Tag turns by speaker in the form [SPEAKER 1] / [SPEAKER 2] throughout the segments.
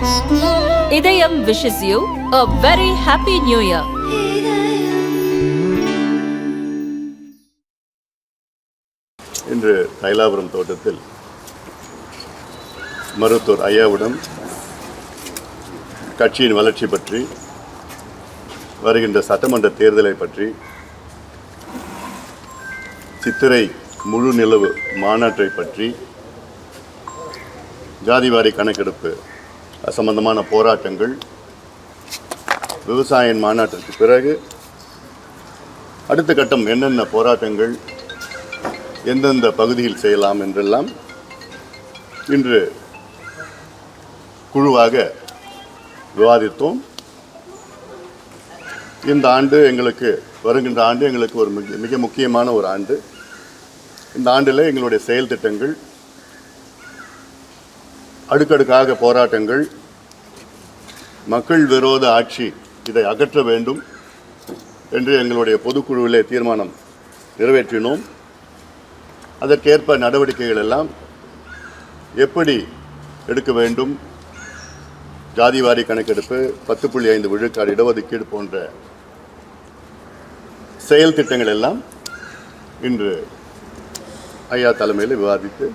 [SPEAKER 1] இதயம் wishes you a very happy new year.
[SPEAKER 2] இன்று தைலாபுரம் தோட்டத்தில் மருத்துவர் ஐயாவிடம் கட்சியின் வளர்ச்சி பற்றி வருகின்ற சட்டமன்ற தேர்தலை பற்றி சித்திரை முழு நிலவு மாநாட்டை பற்றி ஜாதிவாரி கணக்கெடுப்பு சம்பந்தமான போராட்டங்கள் விவசாய மாநாட்டிற்கு பிறகு அடுத்த கட்டம் என்னென்ன போராட்டங்கள் எந்தெந்த பகுதியில் செய்யலாம் என்றெல்லாம் இன்று குழுவாக விவாதித்தோம். இந்த ஆண்டு எங்களுக்கு வருகின்ற ஆண்டு எங்களுக்கு ஒரு மிக மிக முக்கியமான ஒரு ஆண்டு. இந்த ஆண்டில் எங்களுடைய செயல் திட்டங்கள் அடுக்கடுக்காக போராட்டங்கள் மக்கள் விரோத ஆட்சி இதை அகற்ற வேண்டும் என்று எங்களுடைய பொதுக்குழுவிலே தீர்மானம் நிறைவேற்றினோம். அதற்கேற்ப நடவடிக்கைகள் எல்லாம் எப்படி எடுக்க வேண்டும்? ஜாதிவாரி கணக்கெடுப்பு பத்து புள்ளி ஐந்து விழுக்காடு இடஒதுக்கீடு போன்ற செயல் திட்டங்கள் எல்லாம் இன்று ஐயா தலைமையில் விவாதித்து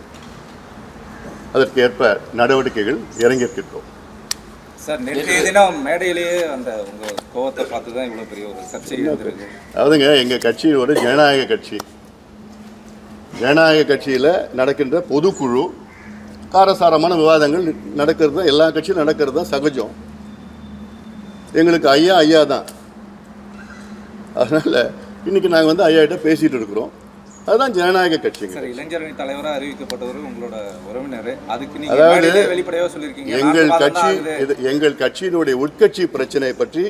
[SPEAKER 2] அதற்கேற்ப நடவடிக்கைகள் இறங்கியிருக்கின்றோம்.
[SPEAKER 3] சார் நேற்றைய தினம் மேடையிலேயே அந்த உங்க கோவத்தை பார்த்து தான் இவ்வளவு பெரிய ஒரு சர்ச்சை இருந்திருக்கு
[SPEAKER 2] அதாவதுங்க எங்கள் கட்சி ஒரு ஜனநாயக கட்சி. ஜனநாயக கட்சியில் நடக்கின்ற பொதுக்குழு காரசாரமான விவாதங்கள் நடக்கிறது தான் எல்லா கட்சியும் நடக்கிறது தான் சகஜம். எங்களுக்கு ஐயா ஐயா தான். அதனால் இன்னைக்கு நாங்கள் வந்து ஐயா கிட்ட பேசிகிட்டு இருக்கிறோம். அதுதான் ஜனநாயக கட்சிங்க.
[SPEAKER 3] சார் இளைஞரணி தலைவரா அறிவிக்கப்பட்டவர் உங்களோட உறவினர். அதுக்கு நீங்க
[SPEAKER 2] அதாவது
[SPEAKER 3] மேடையிலே வெளிப்படையா சொல்லியிருக்கீங்க.
[SPEAKER 2] எங்கள் கட்சி இது எங்கள் கட்சியினுடைய உட்கட்சி பிரச்சனை பற்றி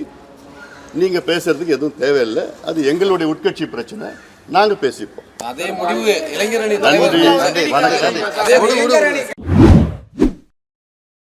[SPEAKER 2] நீங்கள் பேசுறதுக்கு எதுவும் தேவையில்லை. அது எங்களுடைய உட்கட்சி பிரச்சனை. நாங்கள் பேசிப்போம்.
[SPEAKER 4] அதே முடிவு இளைஞரணி
[SPEAKER 2] நன்றி
[SPEAKER 4] தலைவர்
[SPEAKER 2] வணக்கம்.